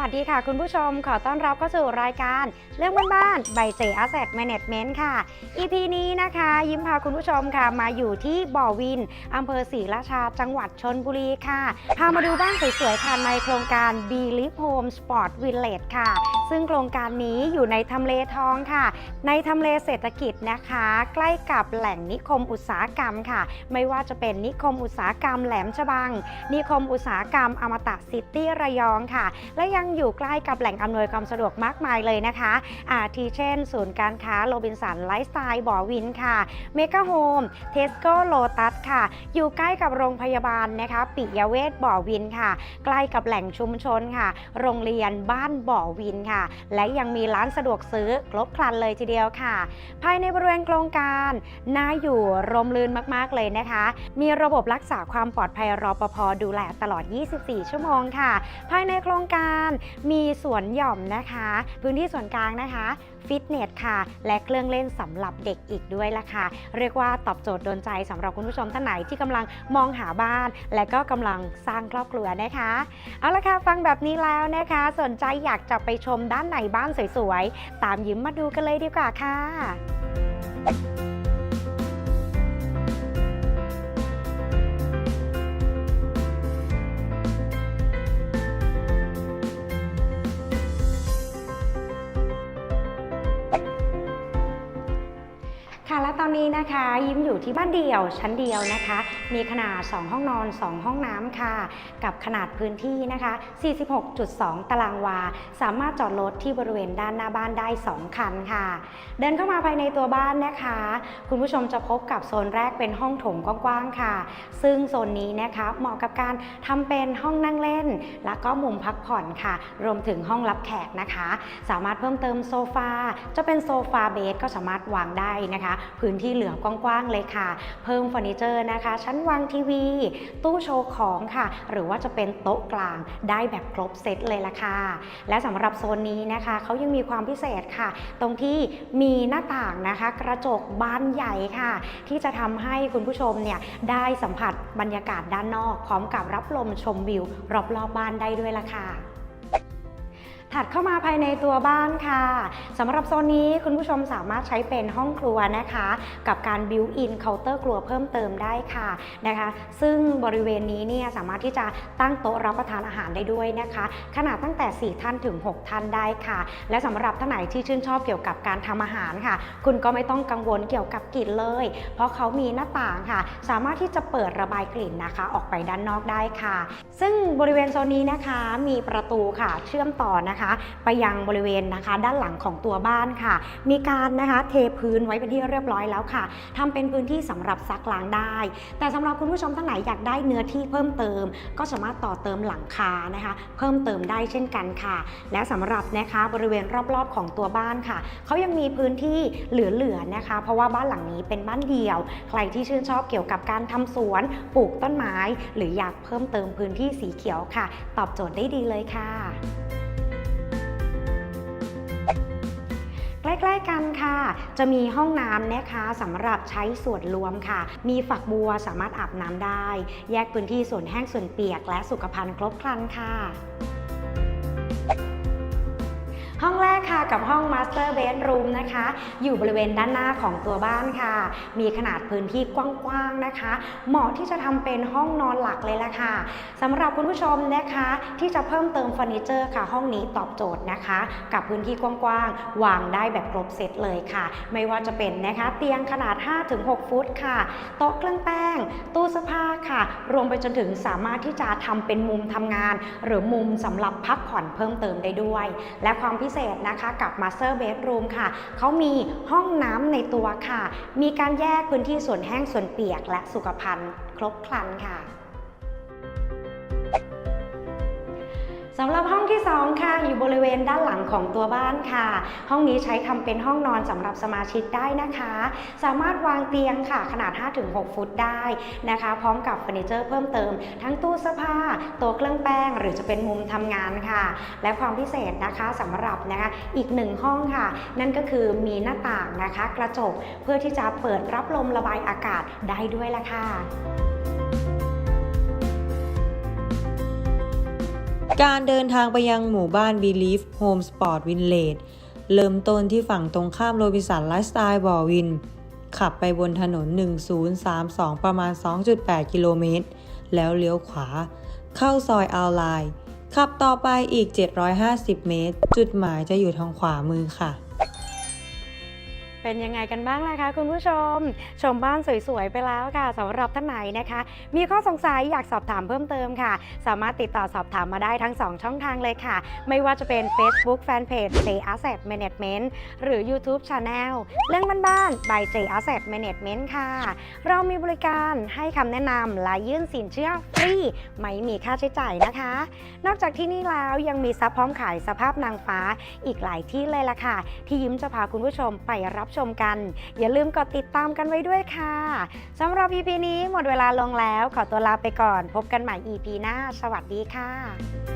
วัสดีค่ะคุณผู้ชมขอต้อนรับเข้าสู่รายการ เรื่องบ้านๆใบเจ Asset Management ค่ะ EP นี้นะคะ ยิ้มพาคุณผู้ชมค่ะมาอยู่ที่บ่อวินอำเภอศรีราชาจังหวัดชนบุรีค่ะ พามาดูบ้านสวยๆค่ะในโครงการ B l i v Home Sport Village ค่ะ ซึ่งโครงการนี้อยู่ในทำเลทองค่ะ ในทำเลเศรษฐกิจนะคะ ใกล้กับแหล่งนิคมอุตสาหกรรมค่ะ ไม่ว่าจะเป็นนิคมอุตสาหกรรมแหลมฉบัง นิคมอุตสาหกรรมอมตะซิตี้ระยองค่ะ และยังอยู่ใกล้กับแหล่งอำนวยความสะดวกมากมายเลยนะคะอาทิเช่น ศูนย์การค้าโรบินสันไลฟ์สไตล์บ่อวินค่ะเมกะโฮมเทสโก้โลตัสค่ะ อยู่ใกล้กับโรงพยาบาลนะคะปิยเวศบ่อวินค่ะ ใกล้กับแหล่งชุมชนค่ะ โรงเรียนบ้านบ่อวินค่ะและยังมีร้านสะดวกซื้อครบครันเลยทีเดียวค่ะ ภายในบริเวณโครงการน่าอยู่ร่มรื่นมากๆเลยนะคะ มีระบบรักษาความปลอดภัยรอปภดูแลตลอด 24 ชั่วโมงค่ะ ภายในโครงการมีสวนหย่อมนะคะ พื้นที่ส่วนกลางนะคะฟิตเนสค่ะ และเครื่องเล่นสำหรับเด็กอีกด้วยล่ะค่ะ เรียกว่าตอบโจทย์โดนใจสำหรับคุณผู้ชมท่านไหนที่กำลังมองหาบ้าน และก็กำลังสร้างครอบครัวนะคะ เอาละค่ะ ฟังแบบนี้แล้วนะคะ สนใจอยากจะไปชมด้านในบ้านสวยๆ ตามยิ้มมาดูกันเลยดีกว่าค่ะ และตอนนี้นะคะ ยิ้มอยู่ที่บ้านเดี่ยวชั้นเดียวนะคะ มีขนาด 2 ห้องนอน 2 ห้องน้ำค่ะ กับขนาดพื้นที่นะคะ 46.2 ตารางวา สามารถจอดรถที่บริเวณด้านหน้าบ้านได้ 2 คันค่ะ เดินเข้ามาภายในตัวบ้านนะคะ คุณผู้ชมจะพบกับโซนแรกเป็นห้องโถงกว้างๆค่ะ ซึ่งโซนนี้นะคะเหมาะกับการทำเป็นห้องนั่งเล่น แล้วก็มุมพักผ่อนค่ะ รวมถึงห้องรับแขกนะคะ สามารถเพิ่มเติมโซฟาจะเป็นโซฟาเบสก็สามารถวางได้นะคะพื้นที่เหลือกว้างๆเลยค่ะ เพิ่มเฟอร์นิเจอร์นะคะ ชั้นวางทีวี ตู้โชว์ของค่ะ หรือว่าจะเป็นโต๊ะกลางได้แบบครบเซตเลยละค่ะ และสำหรับโซนนี้นะคะเขายังมีความพิเศษค่ะ ตรงที่มีหน้าต่างนะคะ กระจกบานใหญ่ค่ะ ที่จะทำให้คุณผู้ชมเนี่ยได้สัมผัสบรรยากาศด้านนอก พร้อมกับรับลมชมวิว รอบๆบบ้านได้ด้วยละค่ะ ถัดเข้ามาภายในตัวบ้านค่ะสำหรับโซนนี้คุณผู้ชมสามารถใช้เป็นห้องครัวนะคะ กับการบิวอินเคาน์เตอร์ครัวเพิ่มเติมได้ค่ะนะคะ ซึ่งบริเวณนี้เนี่ยสามารถที่จะตั้งโต๊ะรับประทานอาหารได้ด้วยนะคะ ขนาดตั้งแต่ 4 ท่านถึง 6 ท่านได้ค่ะ และสำหรับท่านไหนที่ชื่นชอบเกี่ยวกับการทำอาหารค่ะ คุณก็ไม่ต้องกังวลเกี่ยวกับกลิ่นเลย เพราะเขามีหน้าต่างค่ะ สามารถที่จะเปิดระบายกลิ่นนะคะ ออกไปด้านนอกได้ค่ะ ซึ่งบริเวณโซนนี้นะคะมีประตูค่ะ เชื่อมต่อนะคะไปยังบริเวณนะคะ ด้านหลังของตัวบ้านค่ะ มีการนะคะเทพื้นไว้เป็นที่เรียบร้อยแล้วค่ะทำเป็นพื้นที่สำหรับซักล้างได้ แต่สำหรับคุณผู้ชมท่านไหนอยากได้เนื้อที่เพิ่มเติม ก็สามารถต่อเติมหลังคานะคะ เพิ่มเติมได้เช่นกันค่ะ และสำหรับนะคะบริเวณรอบๆของตัวบ้านค่ะเขายังมีพื้นที่เหลือๆนะคะ เพราะว่าบ้านหลังนี้เป็นบ้านเดี่ยว ใครที่ชื่นชอบเกี่ยวกับการทำสวนปลูกต้นไม้ หรืออยากเพิ่มเติมพื้นที่สีเขียวค่ะ ตอบโจทย์ได้ดีเลยค่ะ ใกล้ ๆ กันค่ะ จะมีห้องน้ำนะคะสำหรับใช้ส่วนรวมค่ะ มีฝักบัวสามารถอาบน้ำได้ แยกพื้นที่ส่วนแห้งส่วนเปียกและสุขภัณฑ์ครบครันค่ะ ห้องแรกค่ะกับห้อง Master Bedroom นะคะ อยู่บริเวณด้านหน้าของตัวบ้านค่ะ มีขนาดพื้นที่กว้างๆนะคะ เหมาะที่จะทำเป็นห้องนอนหลักเลยละค่ะสำหรับคุณผู้ชมนะคะ ที่จะเพิ่มเติมเฟอร์นิเจอร์ค่ะ ห้องนี้ตอบโจทย์นะคะ กับพื้นที่กว้างๆวางได้แบบครบเซตเลยค่ะ ไม่ว่าจะเป็นนะคะเตียงขนาด 5-6 ฟุตค่ะ โต๊ะเครื่องแป้ง ตู้เสื้อผ้าค่ะ รวมไปจนถึงสามารถที่จะทำเป็นมุมทำงาน หรือมุมสำหรับพักผ่อนเพิ่มเติมได้ด้วย และความพิเศษนะคะกับ Master Bedroom ค่ะเขามีห้องน้ำในตัวค่ะ มีการแยกพื้นที่ส่วนแห้งส่วนเปียกและสุขภัณฑ์ครบครันค่ะ สำหรับห้องที่ 2 ค่ะ อยู่บริเวณด้านหลังของตัวบ้านค่ะ ห้องนี้ใช้ทำเป็นห้องนอนสำหรับสมาชิกได้นะคะ สามารถวางเตียงค่ะ ขนาด 5-6 ฟุตได้นะคะ พร้อมกับเฟอร์นิเจอร์เพิ่มเติม ทั้งตู้เสื้อผ้าตัวเครื่องแป้ง หรือจะเป็นมุมทำงานค่ะ และความพิเศษนะคะสำหรับนะคะอีกหนึ่งห้องค่ะ นั่นก็คือมีหน้าต่างนะคะ กระจกเพื่อที่จะเปิดรับลมระบายอากาศได้ด้วยละค่ะ การเดินทางไปยังหมู่บ้าน Belief Home Sport Village เริ่มต้นที่ฝั่งตรงข้ามโรบินสันไลฟ์สไตล์บ่อวิน ขับไปบนถนน 1032 ประมาณ 2.8 กิโลเมตร แล้วเลี้ยวขวา เข้าซอยอัลไลน์ขับต่อไปอีก 750 เมตร จุดหมายจะอยู่ทางขวามือค่ะ เป็นยังไงกันบ้างล่ะคะคุณผู้ชม ชมบ้านสวยๆไปแล้วค่ะสำหรับท่านไหนนะคะ มีข้อสงสัยอยากสอบถามเพิ่มเติมค่ะ สามารถติดต่อสอบถามมาได้ทั้ง 2 ช่องทางเลยค่ะ ไม่ว่าจะเป็น Facebook Fanpage J Asset Management หรือ YouTube Channel เรื่องบ้านๆ by J Asset Management ค่ะ เรามีบริการให้คำแนะนำและยื่นสินเชื่อฟรีไม่มีค่าใช้จ่ายนะคะ นอกจากที่นี่แล้วยังมีซับพร้อมขายสภาพนางฟ้าอีกหลายที่เลยล่ะค่ะ ที่ยิ้มจะพาคุณผู้ชมไปรับชมกัน อย่าลืมกดติดตามกันไว้ด้วยค่ะสำหรับ EP นี้หมดเวลาลงแล้วขอตัวลาไปก่อน พบกันใหม่ EP หน้า สวัสดีค่ะ